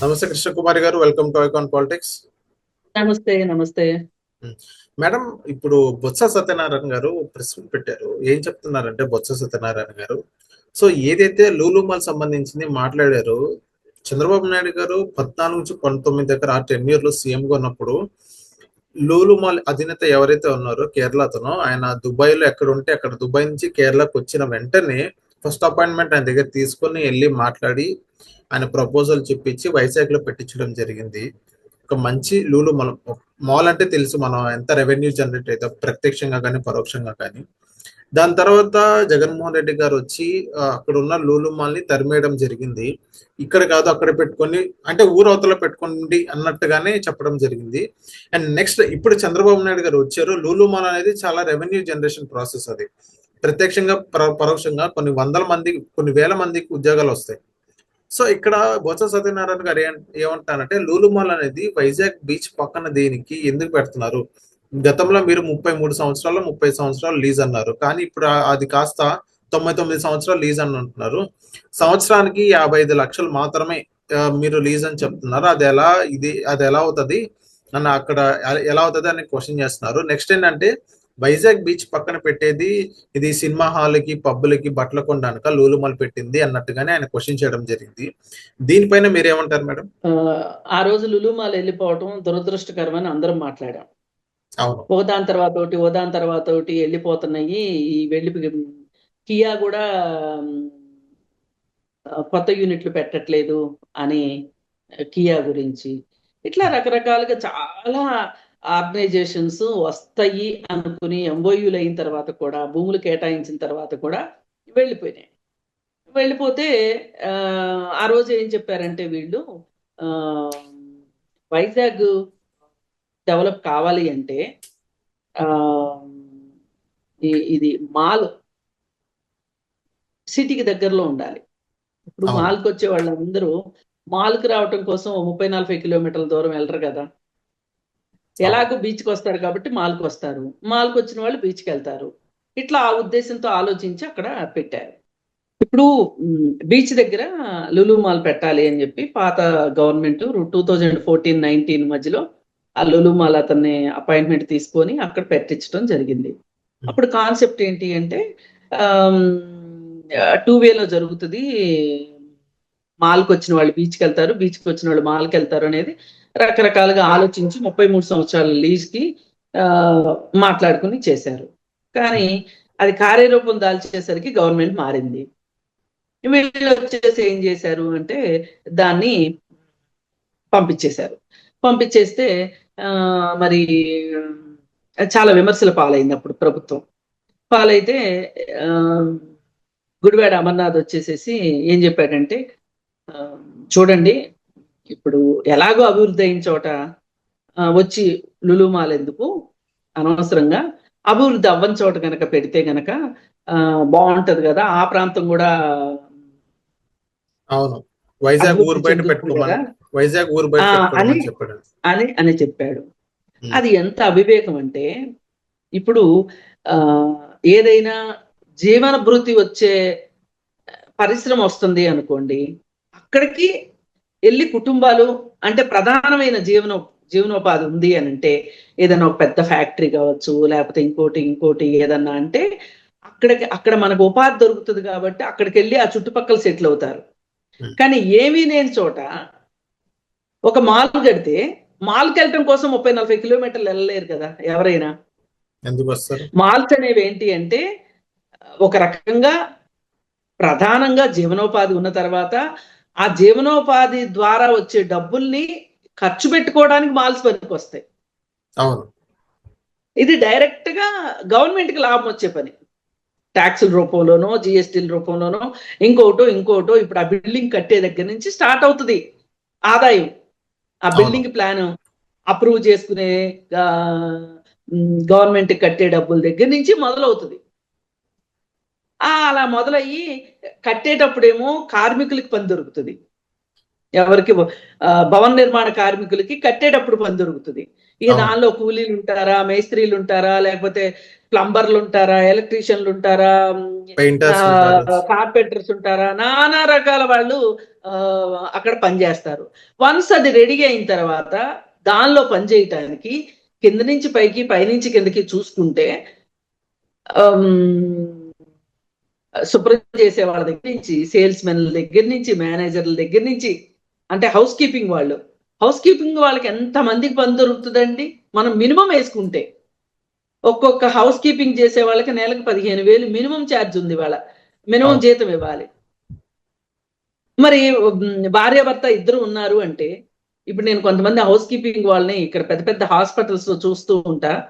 నమస్తే కృష్ణ కుమారి గారు welcome to icon politics. నమస్తే నమస్తే. మేడం ఇప్పుడు బొత్స సత్యనారాయణ గారు ప్రెస్ మీట్ పెట్టారు. ఏం చెప్తున్నారంటే బొత్స సత్యనారాయణ గారు? సో ఏదైతే లూలు మాల్ సంబంధించింది మాట్లాడారో చంద్రబాబు నాయుడు గారు పద్నాలుగు నుంచి పంతొమ్మిది దగ్గర ఆ టెన్యూర్లో సీఎం గా ఉన్నప్పుడు లూలు మాల్ అధినేత ఎవరైతే ఉన్నారో కేరళ అతను ఆయన దుబాయ్లో ఎక్కడ ఉంటే అక్కడ దుబాయ్ నుంచి కేరళకు వచ్చిన వెంటనే ఫస్ట్ అపాయింట్మెంట్ ఆయన దగ్గర తీసుకొని వెళ్ళి మాట్లాడి ఆయన ప్రపోజల్ చెప్పించి వైజాగ్లో పెట్టించడం జరిగింది. ఒక మంచి లూలు మనం మాల్ అంటే తెలుసు మనం ఎంత రెవెన్యూ జనరేట్ అయితే ప్రత్యక్షంగా కానీ పరోక్షంగా కానీ. దాని తర్వాత జగన్మోహన్ రెడ్డి గారు వచ్చి అక్కడ ఉన్న లూలు మాల్ని తరిమేయడం జరిగింది. ఇక్కడ కాదు అక్కడ పెట్టుకొని అంటే ఊరవతల పెట్టుకోండి అన్నట్టుగానే చెప్పడం జరిగింది. అండ్ నెక్స్ట్ ఇప్పుడు చంద్రబాబు నాయుడు గారు వచ్చారు. లూలు మాల్ అనేది చాలా రెవెన్యూ జనరేషన్ ప్రాసెస్ అది. ప్రత్యక్షంగా పరో- పరోక్షంగా కొన్ని వందల మంది కొన్ని వేల మందికి ఉద్యోగాలు వస్తాయి. సో ఇక్కడ బొత్స సత్యనారాయణ గారు ఏమంటారంటే లూలు మాల్ అనేది వైజాగ్ బీచ్ పక్కన దేనికి ఎందుకు పెడుతున్నారు? గతంలో మీరు ముప్పై మూడు సంవత్సరాలు ముప్పై సంవత్సరాలు లీజ్ అన్నారు. కానీ ఇప్పుడు అది కాస్త తొంభై తొమ్మిది సంవత్సరాలు లీజ్ అని అంటున్నారు. సంవత్సరానికి యాభై ఐదు లక్షలు మాత్రమే మీరు లీజ్ అని చెప్తున్నారు. అది ఎలా ఇది అది ఎలా అవుతుంది? అని అక్కడ ఎలా అవుతుంది అని క్వశ్చన్ చేస్తున్నారు. నెక్స్ట్ ఏంటంటే వైజాగ్ బీచ్ పక్కన పెట్టేది ఇది సినిమా హాల్కి పబ్బులకి బట్టల కొనడానిక లూలుమల్ పెట్టింది అన్నట్టుగానే ఆయన క్వశ్చన్ చేయడం జరిగింది. దీనిపైన మీరు ఏమంటారు మేడం? ఆ, రోజు లులుమాల వెళ్ళిపోవటం దురదృష్టకరమని అందరం మాట్లాడాం. అవును. ఒకదాని తర్వాత ఒకటి ఒకదాని తర్వాత ఒకటి వెళ్ళిపోతున్నాయి. ఈ వెళ్ళి కియా కూడా కొత్త యూనిట్లు పెట్టట్లేదు అని కియా గురించి. ఇట్లా రకరకాలుగా చాలా ఆర్గనైజేషన్స్ వస్తాయి అనుకుని ఎంఓయూలు అయిన తర్వాత కూడా భూములు కేటాయించిన తర్వాత కూడా వెళ్ళిపోయినాయి. వెళ్ళిపోతే ఆ, రోజు ఏం చెప్పారంటే వీళ్ళు వైజాగ్ డెవలప్ కావాలి అంటే ఇది మాల్ సిటీకి దగ్గరలో ఉండాలి. ఇప్పుడు. మాల్కి వచ్చే వాళ్ళందరూ మాల్కి రావటం కోసం ముప్పై నలభై కిలోమీటర్ల దూరం వెళ్ళరు కదా. ఎలాగో బీచ్కి వస్తారు కాబట్టి మాల్కి వస్తారు. మాల్కి వచ్చిన వాళ్ళు బీచ్కి వెళ్తారు. ఇట్లా ఆ ఉద్దేశంతో ఆలోచించి అక్కడ పెట్టారు. ఇప్పుడు బీచ్ దగ్గర లులు మాల్ పెట్టాలి అని చెప్పి పాత government two thousand fourteen nineteen మధ్యలో ఆ లులు మాల్ అతన్ని అపాయింట్మెంట్ తీసుకొని అక్కడ పెట్టించడం జరిగింది. అప్పుడు కాన్సెప్ట్ ఏంటి అంటే టూ వేలో జరుగుతుంది మాల్కి వచ్చిన వాళ్ళు బీచ్కి వెళ్తారు బీచ్కి వచ్చిన వాళ్ళు మాల్కి వెళ్తారు అనేది రకరకాలుగా ఆలోచించి ముప్పై మూడు సంవత్సరాల లీజ్కి మాట్లాడుకుని చేశారు. కానీ అది కార్యరూపం దాల్చేసరికి గవర్నమెంట్ మారింది. వీళ్ళు వచ్చేసి ఏం చేశారు అంటే దాన్ని పంపించేశారు. పంపించేస్తే ఆ, మరి చాలా విమర్శల పాలైంది అప్పుడు ప్రభుత్వం. పాలైతే ఆ, గుడివాడ అమర్నాథ్ వచ్చేసేసి ఏం చెప్పాడంటే చూడండి ఇప్పుడు ఎలాగో అభివృద్ధి అయిన చోట వచ్చి లులుమాల్ ఎందుకు అనవసరంగా అభివృద్ధి అవ్వని చోట కనుక పెడితే గనక ఆ, బాగుంటది కదా ఆ ప్రాంతం కూడా అవును. వైజాగ్ ఊరు బయట వైజాగ్ ఊరు బయట అని- చెప్పాడు. అని అని చెప్పాడు. అది ఎంత అవివేకం అంటే ఇప్పుడు ఆ ఏదైనా జీవన భృతి వచ్చే పరిశ్రమ వస్తుంది అనుకోండి అక్కడికి వెళ్ళి కుటుంబాలు అంటే ప్రధానమైన జీవన జీవనోపాధి ఉంది అని అంటే ఏదైనా ఒక పెద్ద ఫ్యాక్టరీ కావచ్చు లేకపోతే ఇంకోటి ఇంకోటి ఏదన్నా అంటే అక్కడికి అక్కడ మనకు ఉపాధి దొరుకుతుంది కాబట్టి అక్కడికి వెళ్ళి ఆ చుట్టుపక్కల సెటిల్ అవుతారు. Hmm. కానీ ఏమీ లేని చోట ఒక మాల్ కడితే మాల్కి వెళ్ళటం కోసం ముప్పై నలభై కిలోమీటర్లు వెళ్ళలేరు కదా ఎవరైనా. ఎందుకు వస్తారు? మాల్స్ అనేవి ఏంటి అంటే ఒక రకంగా ప్రధానంగా జీవనోపాధి ఉన్న తర్వాత ఆ జీవనోపాధి ద్వారా వచ్చే డబ్బుల్ని ఖర్చు పెట్టుకోవడానికి మాల్స్ పనికి వస్తాయి అవును. ఇది డైరెక్ట్గా గవర్నమెంట్కి లాభం వచ్చే పని. ట్యాక్సుల రూపంలోనో జిఎస్టీల రూపంలోనో ఇంకోటో ఇంకోటో ఇప్పుడు ఆ బిల్డింగ్ కట్టే దగ్గర నుంచి స్టార్ట్ అవుతుంది. ఆదాయం. ఆ. బిల్డింగ్ ప్లాన్ అప్రూవ్ చేసుకునే గవర్నమెంట్ కట్టే డబ్బుల దగ్గర నుంచి మొదలవుతుంది. అలా మొదలయ్యి కట్టేటప్పుడేమో కార్మికులకి పని దొరుకుతుంది. ఎవరికి భవన నిర్మాణ కార్మికులకి కట్టేటప్పుడు పని దొరుకుతుంది. ఇక. దానిలో కూలీలు ఉంటారా మేస్త్రీలు ఉంటారా లేకపోతే ప్లంబర్లు ఉంటారా ఎలక్ట్రీషియన్లు ఉంటారా కార్పెంటర్స్ ఉంటారా నానా రకాల వాళ్ళు అక్కడ పనిచేస్తారు వన్స్ అది రెడీ అయిన తర్వాత దానిలో పని చేయటానికి కింద నుంచి పైకి పైనుంచి కిందకి చూసుకుంటే శుభ్రం చేసే వాళ్ళ దగ్గర నుంచి సేల్స్ మెన్ దగ్గర నుంచి మేనేజర్ల దగ్గర నుంచి అంటే హౌస్ కీపింగ్ వాళ్ళు. హౌస్ కీపింగ్ వాళ్ళకి ఎంత మందికి పని దొరుకుతుందండి? మనం మినిమం వేసుకుంటే. ఒక్కొక్క హౌస్ కీపింగ్ చేసే వాళ్ళకి నెలకు పదిహేను వేలు మినిమం ఛార్జ్ ఉంది వాళ్ళ. మినిమం. జీతం ఇవ్వాలి. మరి భార్యాభర్త ఇద్దరు ఉన్నారు అంటే ఇప్పుడు నేను కొంతమంది హౌస్ కీపింగ్ వాళ్ళని ఇక్కడ పెద్ద పెద్ద హాస్పిటల్స్లో చూస్తూ ఉంటా.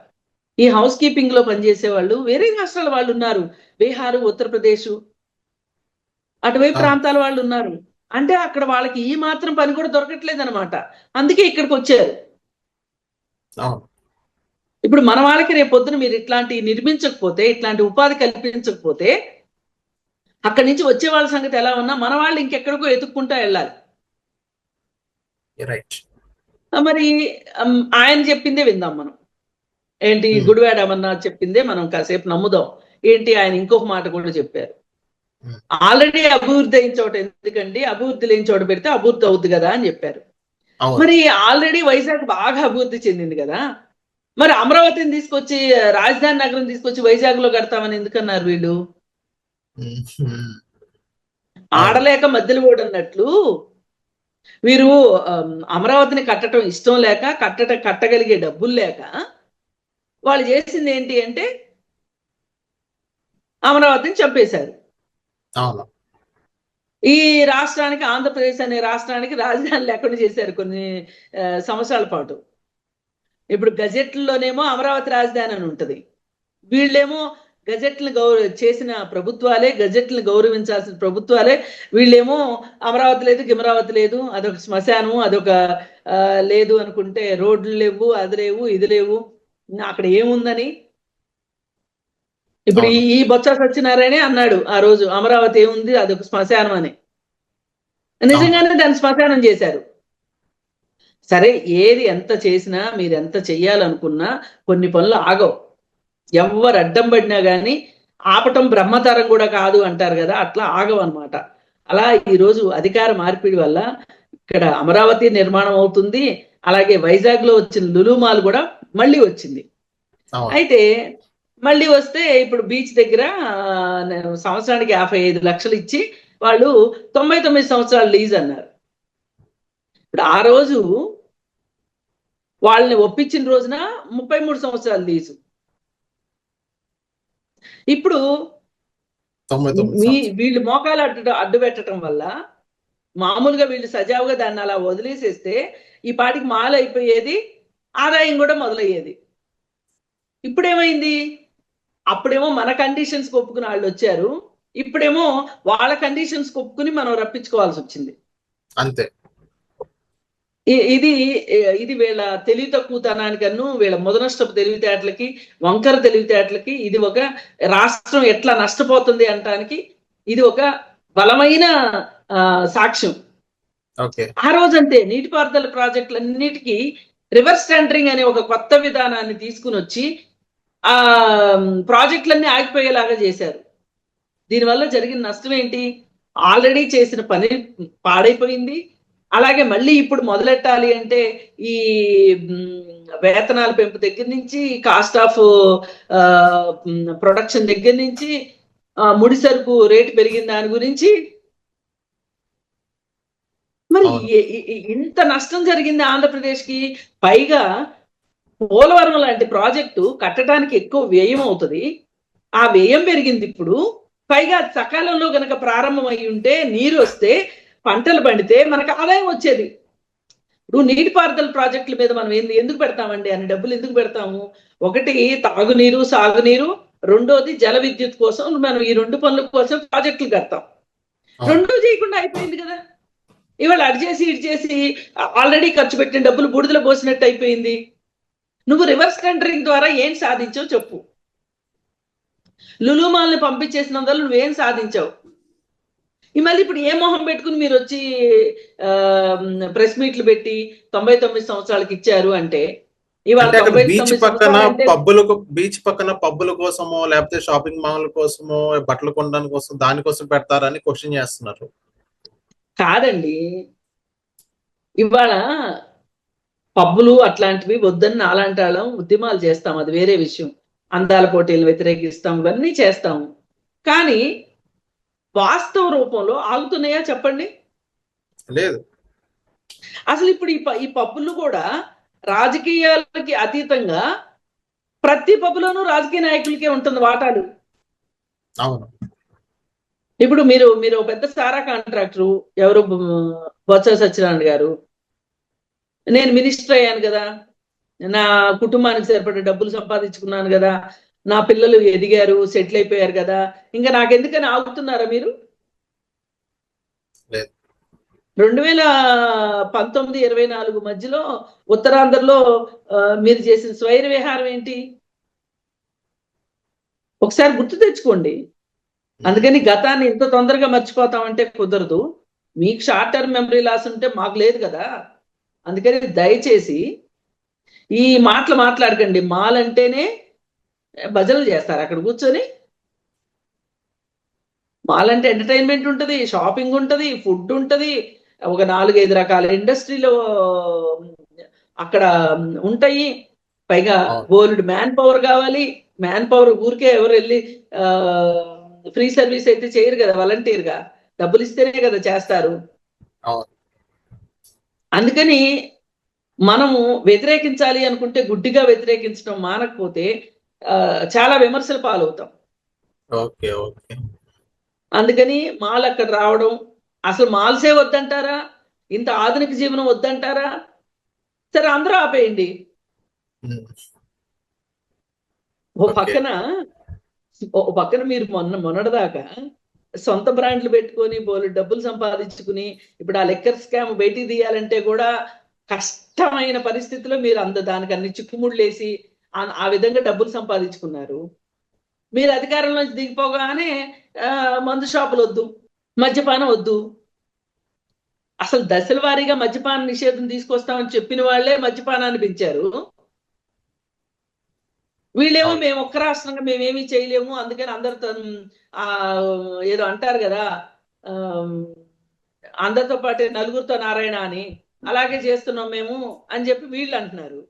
ఈ హౌస్ కీపింగ్లో పనిచేసే వాళ్ళు వేరే రాష్ట్రాల వాళ్ళు ఉన్నారు. బీహార్ ఉత్తరప్రదేశ్ అటువైపు. ప్రాంతాల వాళ్ళు ఉన్నారు. అంటే అక్కడ వాళ్ళకి ఈ మాత్రం పని కూడా దొరకట్లేదు అనమాట అందుకే ఇక్కడికి వచ్చారు. ఇప్పుడు మన వాళ్ళకి రేపు పొద్దున మీరు ఇట్లాంటి నిర్మించకపోతే ఇట్లాంటి ఉపాధి కల్పించకపోతే అక్కడి నుంచి వచ్చే వాళ్ళ సంగతి ఎలా ఉన్నా మన వాళ్ళు ఇంకెక్కడికో ఎత్తుక్కుంటా వెళ్ళాలి. మరి ఆయన చెప్పిందే విందాం మనం. ఏంటి. గుడివాడ అమర్నాథ్ చెప్పిందే మనం కాసేపు నమ్ముదాం. ఏంటి ఆయన ఇంకొక మాట కూడా చెప్పారు. ఆల్రెడీ అభివృద్ధి అయిన చోట ఎందుకండి? అభివృద్ధి లేని చోట పెడితే అభివృద్ధి అవుద్ది కదా అని చెప్పారు. మరి ఆల్రెడీ వైజాగ్ బాగా అభివృద్ధి చెందింది కదా? మరి అమరావతిని తీసుకొచ్చి రాజధాని నగరం తీసుకొచ్చి వైజాగ్లో కడతామని ఎందుకన్నారు వీళ్ళు. ఆడలేక మధ్యలో కూడా అన్నట్లు వీరు అమరావతిని కట్టడం ఇష్టం లేక కట్టట కట్టగలిగే డబ్బులు లేక వాళ్ళు చేసింది ఏంటి అంటే అమరావతిని చంపేశారు. ఈ రాష్ట్రానికి ఆంధ్రప్రదేశ్ అనే రాష్ట్రానికి రాజధాని లేకుండా చేశారు కొన్ని సంవత్సరాల పాటు. ఇప్పుడు గజెట్లలోనేమో అమరావతి రాజధాని అని ఉంటది. వీళ్ళేమో గజెట్లను గౌరవ చేసిన ప్రభుత్వాలే గజెట్లను గౌరవించాల్సిన ప్రభుత్వాలే వీళ్ళేమో అమరావతి లేదు గిమరావతి లేదు అదొక శ్మశానం అదొక లేదు అనుకుంటే రోడ్లు లేవు అది లేవు ఇది లేవు. అక్కడ ఏముందని? ఇప్పుడు ఈ బొత్స సత్యనారాయణ అన్నాడు ఆ రోజు అమరావతి ఏముంది అదొక శ్మశానం అని. నిజంగానే దాన్ని శ్మశానం చేశారు. సరే ఏది ఎంత చేసినా మీరు ఎంత చెయ్యాలనుకున్నా కొన్ని పనులు ఆగవు. ఎవరు అడ్డం పడినా గానీ ఆపటం బ్రహ్మతరం కూడా కాదు అంటారు కదా అట్లా ఆగవు అనమాట అలా ఈరోజు అధికార మార్పిడి వల్ల ఇక్కడ అమరావతి నిర్మాణం అవుతుంది అలాగే వైజాగ్లో వచ్చిన లులుమాల్ కూడా మళ్ళీ వచ్చింది. అయితే మళ్ళీ వస్తే ఇప్పుడు బీచ్ దగ్గర సంవత్సరానికి యాభై ఐదు లక్షలు ఇచ్చి వాళ్ళు తొంభై తొమ్మిది సంవత్సరాలు లీజ్ అన్నారు. ఇప్పుడు ఆ రోజు వాళ్ళని ఒప్పించిన రోజున ముప్పై మూడు సంవత్సరాలు లీజు. ఇప్పుడు మీ. వీళ్ళు మోకాలు అడ్డు అడ్డు పెట్టడం వల్ల మామూలుగా వీళ్ళు సజావుగా దాన్ని అలా వదిలేసేస్తే ఈ పాటికి మాల అయిపోయేది ఆదాయం కూడా మొదలయ్యేది. ఇప్పుడేమైంది? అప్పుడేమో మన కండిషన్స్ ఒప్పుకుని వాళ్ళు వచ్చారు. ఇప్పుడేమో వాళ్ళ కండిషన్స్ ఒప్పుకుని మనం రప్పించుకోవాల్సి వచ్చింది. అంతే. ఇది ఇది వీళ్ళ తెలివి తక్కువతనానికన్ను వీళ్ళ ముదనష్టపు తెలివితేటలకి వంకర తెలివితేటలకి ఇది ఒక రాష్ట్రం ఎట్లా నష్టపోతుంది అనటానికి ఇది ఒక బలమైన సాక్ష్యం. ఆ రోజంతే నీటిపారుదల ప్రాజెక్టులన్నిటికీ రివర్స్ టెండరింగ్ అనే ఒక కొత్త విధానాన్ని తీసుకుని వచ్చి ఆ ప్రాజెక్టులన్నీ ఆగిపోయేలాగా చేశారు. దీనివల్ల జరిగిన నష్టం ఏంటి? ఆల్రెడీ చేసిన పని పాడైపోయింది. అలాగే మళ్ళీ ఇప్పుడు మొదలెట్టాలి అంటే ఈ వేతనాల పెంపు దగ్గర నుంచి కాస్ట్ ఆఫ్ ప్రొడక్షన్ దగ్గర నుంచి ముడి సరుకు రేటు పెరిగిన దాని గురించి మరి ఇంత నష్టం జరిగింది ఆంధ్రప్రదేశ్కి పైగా పోలవరం లాంటి ప్రాజెక్టు కట్టడానికి ఎక్కువ వ్యయం అవుతుంది. ఆ వ్యయం పెరిగింది ఇప్పుడు. పైగా సకాలంలో గనక ప్రారంభం అయి ఉంటే నీరు వస్తే పంటలు పండితే మనకు ఆదాయం వచ్చేది. ఇప్పుడు నీటిపారుదల ప్రాజెక్టుల మీద మనం ఏంది ఎందుకు పెడతామండి? అని డబ్బులు ఎందుకు పెడతాము? ఒకటి తాగునీరు సాగునీరు. రెండోది జల విద్యుత్ కోసం. మనం ఈ రెండు పనుల కోసం ప్రాజెక్టులు కడతాం. రెండు చేయకుండా అయిపోయింది కదా. ఇవాళ అటు చేసి ఇటు చేసి ఆల్రెడీ ఖర్చు పెట్టిన డబ్బులు బూడిదలో పోసినట్టు అయిపోయింది. నువ్వు రివర్స్ టెండరింగ్ ద్వారా ఏం సాధించావు చెప్పు. లులుమాల్ని పంపించేసినందువల్ల నువ్వేం సాధించావు? ఈ మళ్ళీ ఇప్పుడు ఏ మొహం పెట్టుకుని మీరు వచ్చి ప్రెస్ మీట్లు పెట్టి తొంభై తొమ్మిది సంవత్సరాలకి ఇచ్చారు అంటే బీచ్ పక్కన పబ్బులకు బీచ్ పక్కన పబ్బుల కోసమో లేకపోతే షాపింగ్ మాల్ కోసమో బట్టలు కొనడానికి కోసం దానికోసం పెడతారని క్వశ్చన్ చేస్తున్నారు. కాదండి. ఇవాళ పబ్బులు అట్లాంటివి వద్దని అలాంటి వాళ్ళం ఉద్యమాలు చేస్తాం. అది వేరే విషయం. అందాల పోటీలు వ్యతిరేకిస్తాం. ఇవన్నీ చేస్తాం. కానీ వాస్తవ రూపంలో ఆగుతున్నాయా చెప్పండి? లేదు. అసలు ఇప్పుడు ఈ ఈ పబ్బులు కూడా రాజకీయాలకి అతీతంగా ప్రతి పబ్బులోనూ రాజకీయ నాయకులకే ఉంటుంది వాటాలు. అవును. ఇప్పుడు మీరు మీరు పెద్ద సారా కాంట్రాక్టరు ఎవరు బొత్స సత్యనారాయణ గారు? నేను మినిస్టర్ అయ్యాను కదా. నా కుటుంబానికి సరిపడే డబ్బులు సంపాదించుకున్నాను కదా. నా పిల్లలు ఎదిగారు సెటిల్ అయిపోయారు కదా. ఇంకా నాకెందుకని ఆగుతున్నారా మీరు. రెండు వేల పంతొమ్మిది ఇరవై నాలుగు మధ్యలో ఉత్తరాంధ్రలో మీరు చేసిన స్వైర విహారం ఏంటి? ఒకసారి గుర్తు తెచ్చుకోండి. అందుకని గతాన్ని ఇంత తొందరగా మర్చిపోతామంటే కుదరదు. మీకు షార్ట్ టర్మ్ మెమరీ లాస్ ఉంటే మాకు లేదు కదా. అందుకని దయచేసి ఈ మాటలు మాట్లాడకండి. మాల్ అంటేనే భజనలు చేస్తారు. అక్కడ కూర్చొని మాల్ అంటే ఎంటర్టైన్మెంట్ ఉంటుంది షాపింగ్ ఉంటుంది ఫుడ్ ఉంటుంది. ఒక నాలుగైదు రకాల ఇండస్ట్రీలు అక్కడ ఉంటాయి. పైగా. బోల్డ్ మ్యాన్ పవర్ కావాలి. మ్యాన్ పవర్ ఊరికే ఎవరు వెళ్ళి ఫ్రీ సర్వీస్ అయితే చేయరు కదా వాలంటీర్గా. డబ్బులు ఇస్తేనే కదా చేస్తారు. అందుకని మనము వ్యతిరేకించాలి అనుకుంటే గుడ్డిగా వ్యతిరేకించడం మానకపోతే చాలా విమర్శలు పాలవుతాం. Okay okay. అందుకని మాల్ అక్కడ రావడం అసలు మాల్సే వద్దంటారా? ఇంత ఆధునిక జీవనం వద్దంటారా? సరే అందరూ ఆపేయండి. ఓ. పక్కన ఓ పక్కన మీరు మొన్న మొన్నటిదాకా సొంత బ్రాండ్లు పెట్టుకొని బోలు డబ్బులు సంపాదించుకుని ఇప్పుడు ఆ లెక్కర్ స్కామ్ బయటికి తీయాలంటే కూడా కష్టమైన పరిస్థితిలో మీరు అంద దానికి అన్ని చిక్కుముళ్ళేసి ఆ- ఆ విధంగా డబ్బులు సంపాదించుకున్నారు. మీరు అధికారంలోంచి దిగిపోగానే మందు షాపులు వద్దు మద్యపానం వద్దు. అసలు దశల వారీగా మద్యపాన నిషేధం తీసుకొస్తామని చెప్పిన వాళ్ళే మద్యపానాన్ని పెంచారు. వీళ్ళేమో. మేము ఒక్క రాష్ట్రంగా మేమేమీ చేయలేము అందుకని అందరితో ఏదో అంటారు కదా అందరితో పాటే నలుగురితో నారాయణ అని అలాగే చేస్తున్నాం మేము అని చెప్పి వీళ్ళు అంటున్నారు.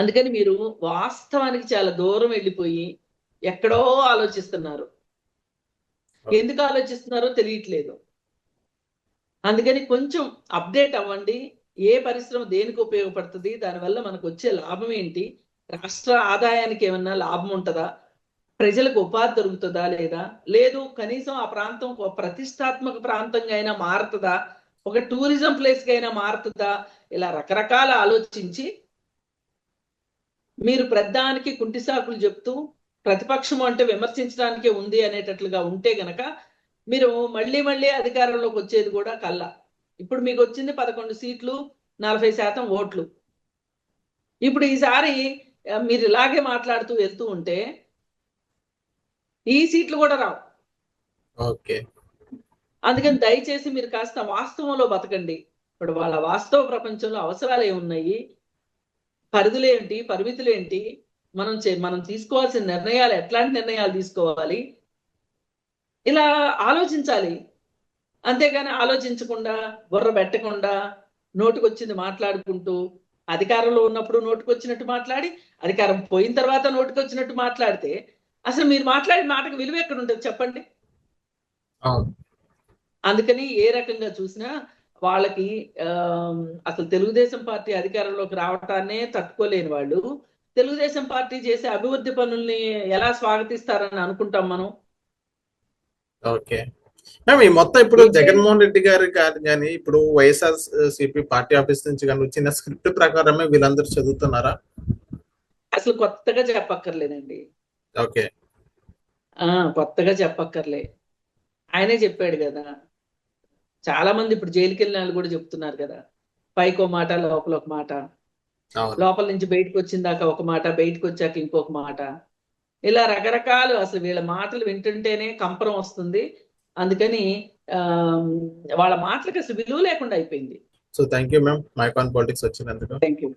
అందుకని మీరు వాస్తవానికి చాలా దూరం వెళ్ళిపోయి ఎక్కడో ఆలోచిస్తున్నారు ఎందుకు ఆలోచిస్తున్నారో తెలియట్లేదు అందుకని కొంచెం అప్డేట్ అవ్వండి ఏ పరిశ్రమ దేనికి ఉపయోగపడుతుంది దానివల్ల మనకు వచ్చే లాభం ఏంటి రాష్ట్ర ఆదాయానికి ఏమన్నా లాభం ఉంటుందా? ప్రజలకు ఉపాధి దొరుకుతుందా లేదా? లేదు కనీసం ఆ ప్రాంతం ఒక ప్రతిష్టాత్మక ప్రాంతంగా అయినా మారుతుందా? ఒక టూరిజం ప్లేస్గా అయినా మారుతుందా? ఇలా రకరకాల ఆలోచించి మీరు ప్రధానికి కుంటి సాకులు చెప్తూ ప్రతిపక్షం అంటే విమర్శించడానికే ఉంది అనేటట్లుగా ఉంటే గనక మీరు మళ్ళీ మళ్ళీ అధికారంలోకి వచ్చేది కూడా కల్లా. ఇప్పుడు మీకు వచ్చింది పదకొండు సీట్లు నలభై శాతం ఓట్లు. ఇప్పుడు ఈసారి మీరు ఇలాగే మాట్లాడుతూ వెళ్తూ ఉంటే ఈ సీట్లు కూడా రావు. ఓకే. అందుకని దయచేసి మీరు కాస్త వాస్తవంలో బతకండి. ఇప్పుడు వాళ్ళ వాస్తవ ప్రపంచంలో అవసరాలు ఏమున్నాయి పరిధులేంటి? పరిమితులేంటి? మనం చే- మనం తీసుకోవాల్సిన నిర్ణయాలు ఎట్లాంటి నిర్ణయాలు తీసుకోవాలి? ఇలా ఆలోచించాలి. అంతేగాని ఆలోచించకుండా బుర్ర పెట్టకుండా నోటికొచ్చింది మాట్లాడుకుంటూ అధికారంలో ఉన్నప్పుడు నోటికొచ్చినట్టు మాట్లాడి అధికారం పోయిన తర్వాత నోటికొచ్చినట్టు మాట్లాడితే అసలు మీరు మాట్లాడే మాటకు విలువ ఎక్కడ ఉంటుంది చెప్పండి అందుకని ఏ రకంగా చూసినా వాళ్ళకి అసలు తెలుగుదేశం పార్టీ అధికారంలోకి రావటాన్నే తట్టుకోలేని వాళ్ళు. తెలుగుదేశం పార్టీ చేసే అభివృద్ధి పనుల్ని ఎలా స్వాగతిస్తారని అనుకుంటాం మనం? ఓకే. మ్యామ్ ఈ మొత్తం ఇప్పుడు జగన్మోహన్ రెడ్డి గారు కాదు కానీ ఇప్పుడు వైఎస్ఆర్ సిపి పార్టీ ఆఫీస్ నుంచి కానీ వచ్చిన స్క్రిప్ట్ ప్రకారమే వీళ్ళందరూ చదువుతున్నారా? అసలు కొత్తగా చెప్పక్కర్లేదండి. ఓకే ఆ కొత్తగా చెప్పక్కర్లే. ఆయనే చెప్పాడు కదా. చాలా మంది ఇప్పుడు జైలుకి వెళ్ళిన వాళ్ళు కూడా చెప్తున్నారు కదా. పైకో మాట లోపల ఒక మాట. లోపల నుంచి బయటకు వచ్చిన దాకా ఒక మాట బయటకు వచ్చాక ఇంకొక మాట. ఇలా రకరకాలు అసలు వీళ్ళ మాటలు వింటుంటేనే కంపరం వస్తుంది. అందుకని వాళ్ళ మాటలకు అసలు విలువ లేకుండా అయిపోయింది. సో థ్యాంక్ యూ మ్యామ్ మైకాన్ పాలిటిక్స్ వచ్చినందుకు. Thank you